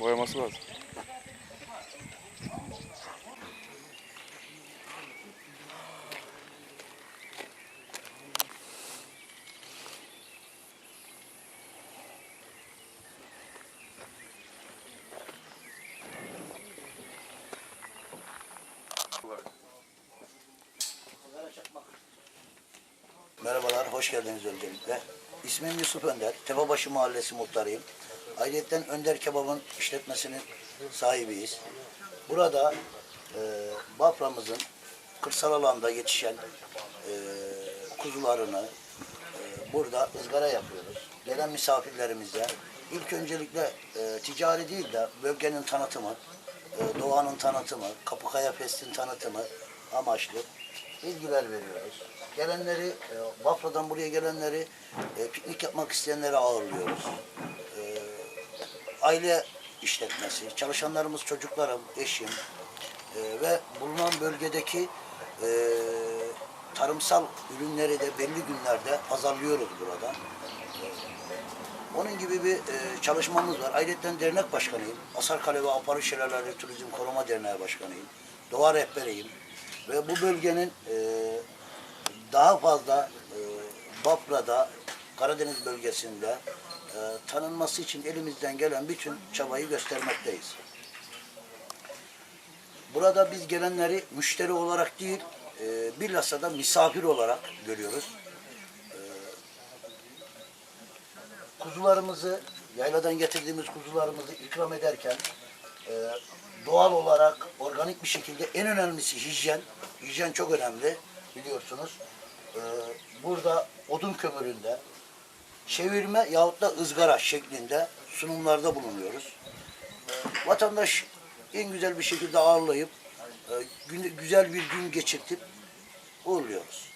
Boyaması lazım. Merhabalar, hoş geldiniz öncelikle. İsmim Yusuf Önder, Tepebaşı Mahallesi muhtarıyım. Ayrıca Önder Kebab'ın işletmesinin sahibiyiz. Burada e, Bafra'mızın kırsal alanda yetişen e, kuzularını e, burada ızgara yapıyoruz. Gelen misafirlerimize ilk öncelikle e, ticari değil de bölgenin tanıtımı, e, doğanın tanıtımı, Kapıkaya Fest'in tanıtımı amaçlı bilgiler veriyoruz. Gelenleri, e, Bafra'dan buraya gelenleri, e, piknik yapmak isteyenleri ağırlıyoruz. Aile işletmesi, çalışanlarımız çocuklarım, eşim e, ve bulunan bölgedeki e, tarımsal ürünleri de belli günlerde pazarlıyoruz burada. Onun gibi bir e, çalışmamız var. Ayrıca dernek başkanıyım. Asarkale ve Aparı Şelaleleri Turizm Koruma Derneği başkanıyım. Doğa rehberiyim. Ve bu bölgenin e, daha fazla e, Bafra'da, Karadeniz bölgesinde e, tanınması için elimizden gelen bütün çabayı göstermekteyiz. Burada biz gelenleri müşteri olarak değil, e, bilhassa da misafir olarak görüyoruz. kuzularımızı, yayladan getirdiğimiz kuzularımızı ikram ederken e, doğal olarak, organik bir şekilde en önemlisi hijyen. Hijyen çok önemli biliyorsunuz. E, burada odun kömüründe çevirme yahut da ızgara şeklinde sunumlarda bulunuyoruz. Vatandaş en güzel bir şekilde ağırlayıp e, güzel bir gün geçirtip uğurluyoruz.